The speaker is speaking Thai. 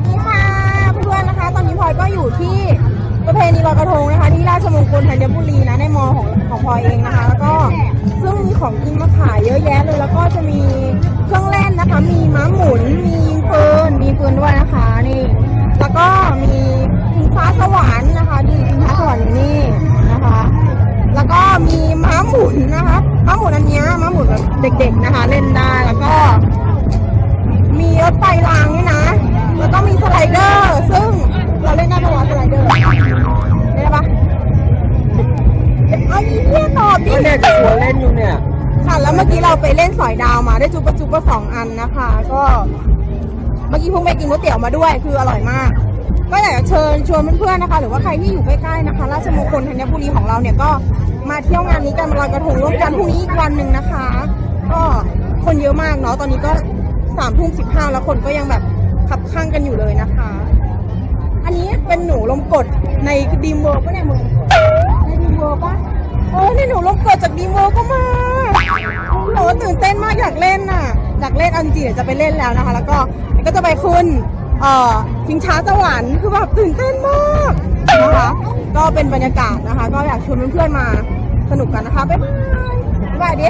สดีค่ะเพื่อนๆนะคะ ตอนนี้พลอยก็อยู่ที่ประเพณีลอยกระทงนะคะ ที่ราชมงคลธัญบุรีนะในมอของของพลอยเองนะคะ แล้วก็ซึ่งมีของกินมาขายเยอะแยะเลย แล้วก็จะมีเครื่องเล่นนะคะ มีม้าหมุน มียิงปืนมีปืนด้วยนะคะนี่แล้วก็มีชิงฟ้าสวรรค์นะคะนี่ชิงฟ้าสวรรค์อยู่นี่นะคะ แล้วก็มีม้าหมุนนะคะม้าหมุนอันนี้ม้าหมุนแบบเด็ก ๆนะคะ เล่นได้แล้วก็ มีรถไฟรางนี่นะ ก็มีสไลเดอร์ ซึ่งเราเล่นได้ปะวะสไลเดอร์ เล่นได้ปะเอาอีเหี้ยตอบดิ ก็เนี่ยจะชวนเล่นอยู่เนี่ย ค่ะแล้วเมื่อกี้เราไปเล่นสอยดาวมาได้จุบจุบสองอันนะคะ ก็เมื่อกี้เพิ่งไปกินก๋วยเตี๋ยวมาด้วยคืออร่อยมาก ก็อยากจะเชิญชวนเพื่อนๆนะคะ หรือว่าใครที่อยู่ใกล้ๆนะคะราชมงคลธัญบุรีของเราเนี่ยก็มาเที่ยวงานนี้กันมาลอยกระทงร่วมกันพรุ่งนี้อีกวันหนึ่งนะคะ ก็คนเยอะมากเนาะตอนนี้ก็สามทุ่มสิบห้าแล้วคนก็ยังแบบข้างกันอยู่เลยนะคะ อั นหนูลมกดในดีมเวิร์ปะเนี่ยมึงในดีมเวิร์ปะโอ้ในหนูลมกดจากดีมเวิร์ก็มาโหตื่นเต้นมากอยากเล่นน่ะอยากเล่นเอาจริงๆเดี๋ยวจะไปเล่นแล้วนะคะ แล้วก็ก็จะไปขึ้นเอ่อชิงช้าสวรรค์คือแบบตื่นเต้นมากนะคะก็เป็นบรรยากาศนะคะ ก็อยากชวนเพื่อนๆมาสนุกกันนะคะบ๊ายบายบ๊ายบายดิ